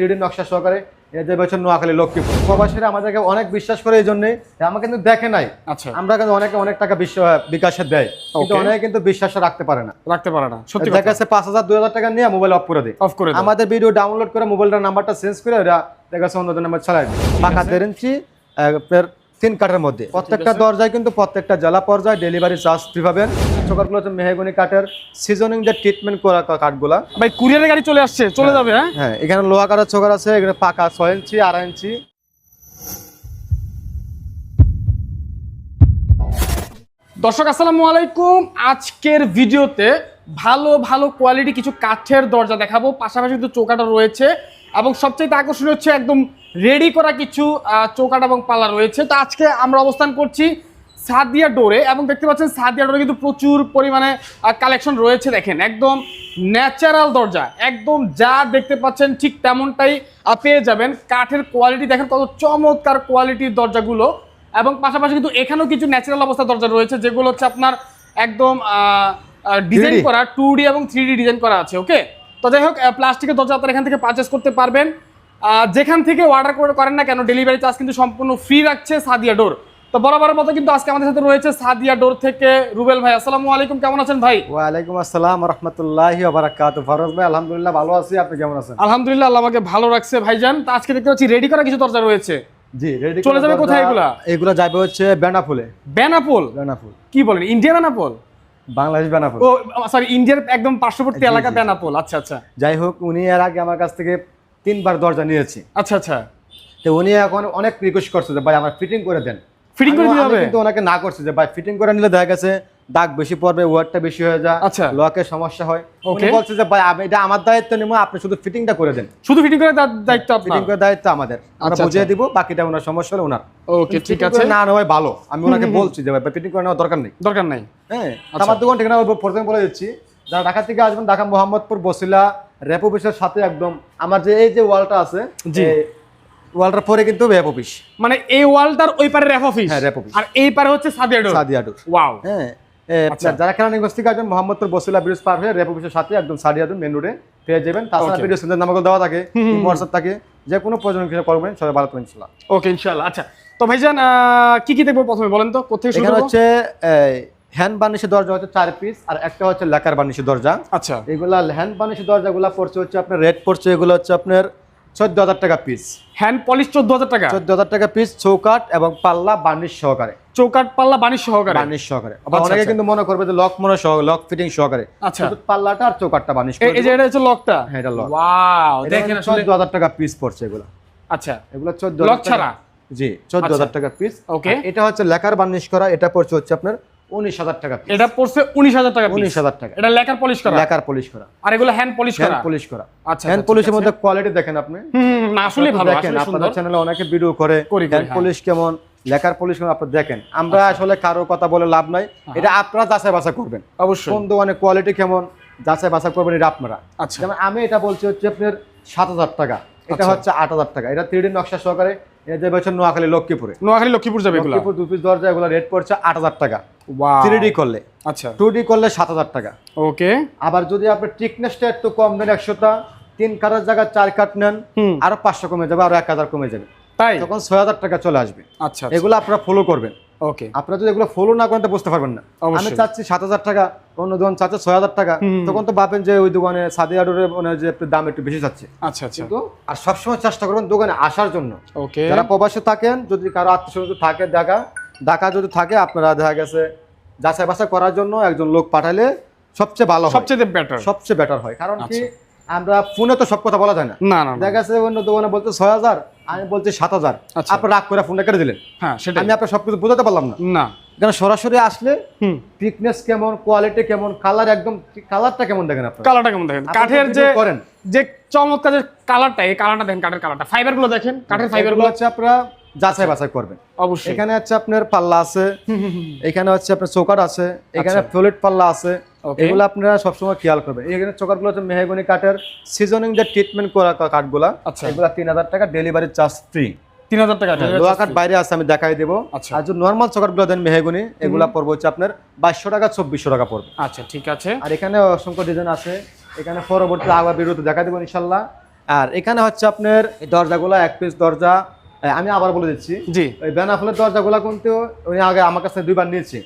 Three নকশা সহকারে এদের যে বছর নোয়াখালী লক্ষ্মীপুর। প্রবাসীরা আমাদেরকে অনেক বিশ্বাস করে এই জন্যে আমাকে কিন্তু দেখে নাই। আচ্ছা। আমরা কিন্তু অনেকে অনেক টাকা বিশ্ব বিকাশে দেয়। কিন্তু অনেকে কিন্তু বিশ্বাস রাখতে পারে না। রাখতে পারে না। সত্যি দেখা যাচ্ছে পাঁচ হাজার দুই হাজার টাকা নিয়ে মোবাইল অফ করে দেয়। অফ করে আমাদের ভিডিও ডাউনলোড করে মোবাইলটার নাম্বারটা চেঞ্জ করে ওরা দেখা যাচ্ছে অন্যদের নাম্বার ছাড়াই পাকা দেড় ইঞ্চি তিন কাঠের মধ্যে। প্রত্যেকটা দরজায় কিন্তু প্রত্যেকটা জেলা পর্যায়ে ডেলিভারি চার্জ ফ্রি পাবেন। চোকারগুলো হচ্ছে মেহগনি কাঠের। সিজনিং যে ট্রিটমেন্ট করা কাঠগুলা। ভাই কুরিয়ারের গাড়ি চলে আসছে চলে যাবে হ্যাঁ? হ্যাঁ এখানে লোহা কাঠের চোকার আছে এখানে পাকা ছয় ইঞ্চি আড়াই ইঞ্চি। দর্শক আসসালামু আলাইকুম। আজকের ভিডিওতে ভালো ভালো কোয়ালিটি কিছু কাঠের দরজা দেখাবো। পাশাপাশি কিন্তু চৌকাটা রয়েছে। এবং সবচেয়ে আকর্ষণীয় হচ্ছে একদম রেডি করা কিছু চৌকাঠ এবং পাল্লা রয়েছে। তো আজকে আমরা অবস্থান করছি সাদিয়া ডোরে এবং দেখতে পাচ্ছেন সাদিয়া ডোরে কিন্তু প্রচুর পরিমাণে কালেকশন রয়েছে দেখেন। একদম ন্যাচারাল দরজা। একদম যা দেখতে পাচ্ছেন ঠিক তেমনটাই পেয়ে যাবেন। কাঠের কোয়ালিটি দেখেন কত চমৎকার কোয়ালিটির দরজাগুলো। এবং পাশাপাশি কিন্তু এখানেও কিছু ন্যাচারাল অবস্থা দরজা রয়েছে যেগুলো হচ্ছে আপনার একদম ডিজাইন করা টু ডি এবং থ্রি ডি ডিজাইন করা আছে ওকে তো যাই হোক প্লাস্টিকের দরজা আপনারা এখান থেকে পারচেস করতে পারবেন। যেখান থেকে অর্ডার করে করেন না কেন ডেলিভারি চার্জ কিন্তু সম্পূর্ণ ফ্রি রাখছে সাদিয়া ডোর তো বরাবরের মতো কিন্তু আজকে আমাদের সাথে রয়েছে সাদিয়া ডোর থেকে রুবেল ভাই। আসসালামু আলাইকুম কেমন আছেন ভাই? ওয়ালাইকুম আসসালাম রহমতুল্লাহ বারাকাত ফরজ ভাই আলহামদুলিল্লাহ ভালো আছি। আপনি কেমন আছেন? আলহামদুলিল্লাহ আল্লাহ আমাকে ভালো রাখছে ভাইজান। তো আজকে দেখতে পাচ্ছি রেডি করা কিছু দরজা রয়েছে। জি রেডি চলে যাবে কোথায় এগুলা? এগুলা যাবে হচ্ছে বেনাফুলে। বেনাপোল বেনাফুল। কি বলেন? ইন্ডিয়া বেনাপোল বাংলাদেশ বেনাপোল। ও সরি ইন্ডিয়ার একদম পার্শ্ববর্তী এলাকা। বেনাপোল আচ্ছা আচ্ছা। যাই হোক উনি এর আগে আমার কাছ থেকে তিনবার দরজা নিয়েছি। আচ্ছা আচ্ছা। তো উনি এখন অনেক রিকোয়েস্ট করছে যে ভাই আমার ফিটিং করে দেন। ফিটিং করে দিতে হবে? কিন্তু ওনাকে না করছে যে ভাই ফিটিং করে নিলে দেখা গেছে দাগ বেশি পড়বে ওয়ারটা বেশি হয়ে যায় আচ্ছা। লকের সমস্যা হয়। উনি বলছে যে ভাই আমি এটা আমার দায়িত্ব নেব আপনি শুধু ফিটিংটা করে দেন। শুধু ফিটিং করে দায়িত্ব ফিটিং করে দায়িত্ব আমাদের। আমরা আচ্ছা, বুঝিয়ে আচ্ছা। দিব বাকিটা ওনার সমস্যা হলে ওনার। ওকে ঠিক আছে করে না নেওয়াই ভালো। আমি ওনাকে বলছি যে ভাই ফিটিং করে নেওয়ার দরকার নেই। দরকার নাই। হ্যাঁ। আমার দোকান ঠিকানা প্রথমে বলে দিচ্ছি যারা ঢাকা থেকে আসবেন ঢাকা মোহাম্মদপুর বসিলা র্যাপ অফিসের সাথে একদম আমার যে এই যে ওয়ালটা আছে জি। ওয়ালটার পরে কিন্তু র্যাপ অফিস মানে এই ওয়ালটার ওই পারে র্যাপ অফিস হ্যাঁ, ref office। আর এই পারে হচ্ছে Sadia door? Sadia door. Wow হ্যাঁ। যারা কেরানীগঞ্জ থেকে আসবেন মোহাম্মদপুর বসিলা ব্রিজ পার হয়ে র্যাপ অফিসের সাথে একদম ডোর মেন রোডে পেয়ে যাবেন। তাছাড়া. ভিডিও সুন্দর নামাগুলো দেওয়া থাকে হোয়াটসঅ্যাপ থাকে যে কোনো প্রয়োজন কিছু করবেন সবাই ভালো করে ইনশাল্লাহ। ওকে ইনশাআল্লাহ আচ্ছা তো ভাইজান কি কি দেখব প্রথমে বলেন তো শুরু এখানে হচ্ছে হ্যান্ড বার্নিশের দরজা হচ্ছে চার পিস আর একটা হচ্ছে লেকার বার্নিশের দরজা। আচ্ছা। এগুলা হ্যান্ড বার্নিশের দরজাগুলো পড়ছে হচ্ছে আপনার রেট পড়ছে এগুলো হচ্ছে আপনার চোদ্দ হাজার টাকা পিস হ্যান্ড পলিশ চোদ্দ হাজার টাকা? চোদ্দ হাজার টাকা পিস চৌকাট এবং পাল্লা বার্নিশ সহকারে। চৌকাট পাল্লা সহকারে? বার্নিশ সহকারে। আচ্ছা, অনেকে আচ্ছা। কিন্তু মনে করবে যে লক মনে সহ লক ফিটিং সহকারে। আচ্ছা। পাল্লাটা আর চৌকাটটা বার্নিশ এই- এই যে এটা হচ্ছে লকটা হ্যাঁ, এটা lock। ওয়াও দেখেন চোদ্দ হাজার টাকা পিস পড়ছে এগুলো। আচ্ছা। এগুলো চোদ্দ Lock ছাড়া? জি চোদ্দ হাজার টাকা পিস Okay. এটা হচ্ছে লেখার বার্নিশ করা এটা পড়ছে হচ্ছে আপনার উনিশ হাজার টাকা এটা পড়ছে উনিশ হাজার টাকা উনিশ হাজার টাকা। এটা লেকার পলিশ করা? লেখার পলিশ করা। আর এগুলো হ্যান্ড পলিশ করা? পলিশ করা। আচ্ছা, হ্যান্ড আচ্ছা, পলিশের মধ্যে কোয়ালিটি দেখেন আপনি। না আসলে ভালো দেখেন আপনাদের চ্যানেলে অনেকে ভিডিও করে হ্যান্ড হ্যাঁ। পলিশ কেমন লেখার পলিশ আপনারা দেখেন। আমরা আসলে কারও কথা বলে লাভ নাই। এটা আপনারা যাচাই বাছাই করবেন। অবশ্যই। কোন দোকানে কোয়ালিটি কেমন যাচাই বাছাই করবেন এটা আপনারা। আচ্ছা। আমি এটা বলছি হচ্ছে আপনার সাত হাজার টাকা। এটা আচ্ছা। হচ্ছে আট হাজার টাকা। এটা থ্রি নকশা সহকারে এটা নোয়াখালী লক্ষ্মীপুরে। নোয়াখালী লক্ষ্মীপুর যাবে এগুলো? লক্ষ্মীপুর দু পিস দরজা এগুলো রেট পড়ছে আট হাজার টাকা। থ্রি ডি করলে। আচ্ছা। টু ডি করলে সাত হাজার টাকা। ওকে আবার যদি আপনি টিকনেসটা একটু কম নেন একশোটা তিন কাটার জায়গায় চার কাট নেন আরও পাঁচশো কমে যাবে আরও এক হাজার কমে যাবে। তাই? তখন ছয় হাজার টাকা চলে আসবে। আচ্ছা এগুলো আপনারা ফলো করবেন। ওকে আপনারা যদি এগুলো ফলো না করেন তো বুঝতে পারবেন না। আমি চাচ্ছি সাত হাজার টাকা অন্য দোকান চাচ্ছে ছয় হাজার টাকা। তখন তো ভাবেন যে ওই দোকানে সাদি আডোরে মানে যে দাম একটু বেশি চাচ্ছে আচ্ছা আচ্ছা। কিন্তু আর সবসময় চেষ্টা করবেন দোকানে আসার জন্য। ওকে যারা প্রবাসে থাকেন যদি কারও আত্মীয় থাকে দেখা দেখা যদি থাকে আপনারা দেখা গেছে যাচাই বাছাই করার জন্য একজন লোক পাঠালে সবচেয়ে ভালো সবচেয়ে বেটার সবচেয়ে বেটার হয়। কারণ কি আচ্ছা। আমরা ফোনে তো সব কথা বলা যায় না। না। দেখা যাচ্ছে অন্য দোকানে বলতে ছয় হাজার আমি বলছি সাত হাজার। আচ্ছা। আপনি রাগ করে ফোনটা কেটে দিলেন। হ্যাঁ সেটাই। আমি আপনার সবকিছু বোঝাতে পারলাম না। না। কারণ সরাসরি আসলে থিকনেস কেমন কোয়ালিটি কেমন কালার একদম কালারটা কেমন দেখেন আপনার? কালারটা কেমন দেখেন? কাঠের যে করেন। যে চমৎকার যে কালারটা এই কালারটা দেখেন কাঠের কালারটা ফাইবারগুলো দেখেন কাঠের ফাইবারগুলো হচ্ছে আপনারা যাচাই বাছাই করবেন। অবশ্যই। এখানে হচ্ছে আপনার পাল্লা আছে এখানে হচ্ছে আপনার চৌকাট আছে এখানে আচ্ছা। ফ্লোলেট পাল্লা আছে. এগুলো আপনারা সবসময় খেয়াল করবেন। এখানে চৌকাটগুলো হচ্ছে মেহগনি কাঠের সিজনিং যে ট্রিটমেন্ট করা কাঠগুলা আচ্ছা। এগুলো তিন হাজার টাকা ডেলিভারি চার্জ ফ্রি তিন হাজার টাকা লোহা কাঠ বাইরে আছে আমি দেখাই দেবো। আচ্ছা। আর যদি নর্মাল চৌকাটগুলো দেন মেহগনি এগুলা পড়বে হচ্ছে আপনার বাইশশো টাকা চব্বিশশো টাকা পড়বে। আচ্ছা ঠিক আছে। আর এখানে অসংখ্য ডিজাইন আছে। এখানে পরবর্তী আবার বিরতি দেখা দেবো ইনশাল্লাহ। আর এখানে হচ্ছে আপনার এই দরজাগুলো এক পিস দরজা আমি আবার বলে দিচ্ছি। জি। ওই বেনাফুলের দরজাগুলো কিন্তু উনি আগে আমার কাছে দুইবার নিয়েছে।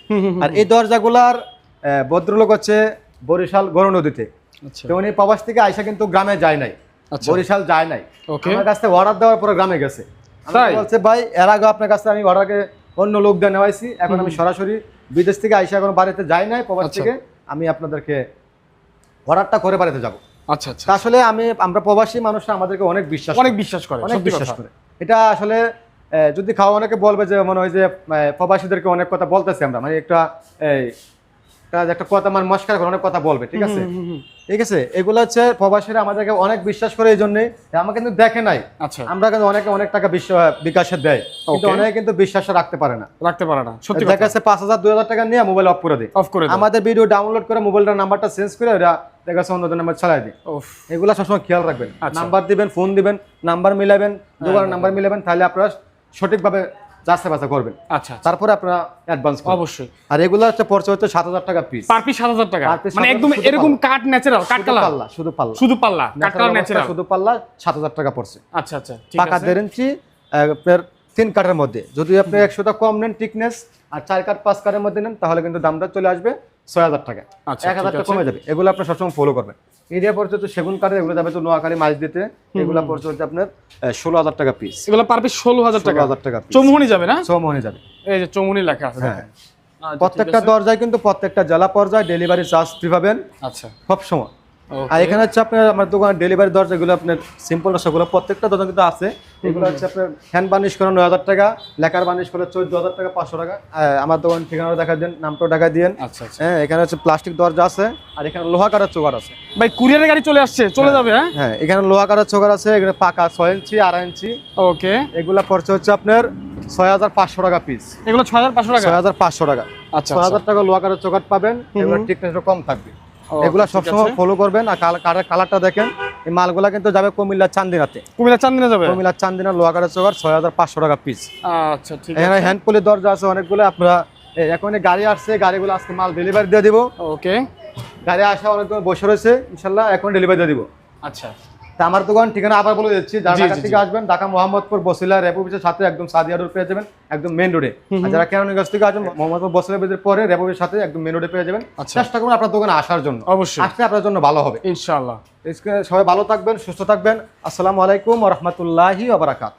আর এই দরজাগুলার ভদ্রলোক হচ্ছে বরিশাল গরু নদীতে। আচ্ছা। তো উনি প্রবাস থেকে আইসা কিন্তু গ্রামে যায় নাই। আচ্ছা। বরিশাল যায় নাই। আমার কাছ থেকে অর্ডার দেওয়ার পরে গ্রামে গেছে। বলছে ভাই এর আগে আপনার কাছে আমি অর্ডারকে অন্য লোক দিয়ে নেওয়াইছি। এখন আমি সরাসরি বিদেশ থেকে আইসা এখন বাড়িতে যাই নাই প্রবাস আচ্ছা। থেকে। আমি আপনাদেরকে অর্ডারটা করে বাড়িতে যাব। আচ্ছা আচ্ছা। আসলে আমি আমরা প্রবাসী মানুষরা আমাদেরকে অনেক বিশ্বাস অনেক বিশ্বাস করে অনেক বিশ্বাস করে। এটা আসলে যদি খাওয়া অনেকে বলবে যে মনে হয় যে প্রবাসীদেরকে অনেক কথা বলতেছি আমরা। মানে একটা একটা- কথা মানে মস্কার করে অনেক কথা বলবে ঠিক আছে। ঠিক আছে? এগুলো হচ্ছে প্রবাসীরা আমাদেরকে অনেক বিশ্বাস করে এই জন্যে আমাকে কিন্তু দেখে নাই। আচ্ছা। আমরা কিন্তু অনেকে অনেক টাকা বিশ্ব- বিকাশে দেয়। কিন্তু অনেকে কিন্তু বিশ্বাস রাখতে পারে না। রাখতে পারে না সত্যি দেখা যাচ্ছে পাঁচ হাজার দুই হাজার টাকা নিয়ে মোবাইল অফ করে দিই অফ করে আমাদের ভিডিও ডাউনলোড করে মোবাইলটার নাম্বারটা চেঞ্জ করে ওরা দেখা যাচ্ছে অন্যদের নাম্বার চালাই দিই এগুলো সবসময় খেয়াল রাখবেন। আচ্ছা। নাম্বার দিবেন ফোন দিবেন নাম্বার মিলাবেন দুবার নাম্বার মিলাবেন তাহলে আপনারা সঠিকভাবে যাচাই বাছা করবেন। আচ্ছা আচ্ছা, তারপরে আপনারা অ্যাডভান্স অবশ্যই। আর এগুলো হচ্ছে পড়ছে হচ্ছে সাত হাজার টাকা পিস পার পিস সাত হাজার টাকা? মানে একদম এরকম ন্যাচারাল পাল্লা শুধু পাল্লা। শুধু পাল্লা কালার ন্যাচারাল শুধু পাল্লা সাত হাজার টাকা পড়ছে। আচ্ছা আচ্ছা পাকা আছে। দেড় ইঞ্চি আপনার তিন কাঠের মধ্যে। যদি আপনি একশোটা কম নেন টিকনেস আর চার কাঠ পাঁচ কাঠের মধ্যে নেন তাহলে কিন্তু দামটা চলে আসবে ছয় হাজার টাকা আচ্ছা, এক হাজার টাকা কমে যাবে। এগুলো আপনি সবসময় ফলো করবেন। এরিয়া পড়ছে তো সেগুন কাঠের এগুলো যাবে তো নোয়াখালী মাছ দিতে। এগুলো পড়ছে হচ্ছে আপনার ষোলো হাজার টাকা পিস এগুলো পার পিস ষোলো হাজার টাকা। হাজার টাকা চৌমুহনি যাবে না? চৌমুহনি যাবে। এই যে চৌমুনি লেখা আছে হ্যাঁ। আচ্ছা, প্রত্যেকটা দরজায় কিন্তু প্রত্যেকটা জেলা পর্যায়ে ডেলিভারি চার্জ ফ্রি পাবেন আচ্ছা। সব সময়. আর এখানে হচ্ছে আপনার আমার দোকানের ডেলিভারি দরজাগুলো আপনার সিম্পল নকশাগুলো প্রত্যেকটা দরজা কিন্তু আছে। এগুলো হচ্ছে আপনার হ্যান্ড বার্নিশ করে নয় হাজার টাকা লেখার বার্নিশ করে চোদ্দ হাজার টাকা পাঁচশো টাকা। আমার দোকান ঠিকানা দেখা দেন নামটাও দেখা দিয়েন। আচ্ছা আচ্ছা। হ্যাঁ এখানে হচ্ছে প্লাস্টিক দরজা আছে আর এখানে লোহা কাটার চোগার আছে। ভাই কুরিয়ারের গাড়ি চলে আসছে চলে যাবে হ্যাঁ? হ্যাঁ এখানে লোহা কাটার চোগার আছে এখানে পাকা ছয় ইঞ্চি আড়াই ইঞ্চি। ওকে এগুলা পড়ছে হচ্ছে আপনার ছয় হাজার পাঁচশো টাকা পিস এগুলো ছয় হাজার পাঁচশো টাকা? ছয় হাজার পাঁচশো টাকা। আচ্ছা ছয় হাজার টাকা লোহা কাটার চোগার পাবেন এগুলো টিকনেসটা কম থাকবে। এগুলা সবসময় ফলো করবেন আর কালার কালারটা দেখেন এই মালগুলা কিন্তু যাবে কুমিল্লা চান্দিনাতে। কুমিল্লা চান্দিনা যাবে? কুমিল্লার চান্দিনা লোহাগাড়া চৌকার ছয় হাজার পাঁচশো টাকা পিস আচ্ছা ঠিক এখানে আছে হ্যান্ড পুলের দরজা আছে অনেকগুলো আপনারা এখন গাড়ি আসছে গাড়িগুলো আজকে মাল ডেলিভারি দিয়ে দিব। ওকে গাড়ি আসা অনেকগুলো বসে রয়েছে ইনশাল্লাহ এখন ডেলিভারি দিয়ে দিব। আচ্ছা। তা আমার দোকান ঠিকানা আবার বলে দিচ্ছি। যারা ঢাকা থেকে আসবেন ঢাকা মোহাম্মদপুর বসিলা রেপ অফিসের সাথে একদম সাদিয়া রোড পেয়ে যাবেন একদম মেন রোডে আর যারা কেরানীগঞ্জ থেকে আসবেন মোহাম্মদপুর বসিলা ব্রিজের পরে রেপ অফিসের সাথে একদম মেন রোডে পেয়ে যাবেন। আচ্ছা। চেষ্টা করুন আপনার দোকানে আসার জন্য। অবশ্যই। আসলে আপনার জন্য ভালো হবে। ইনশাল্লাহ সবাই ভালো থাকবেন সুস্থ থাকবেন। আসসালামু আলাইকুম রহমতুল্লাহি ওবরাকাত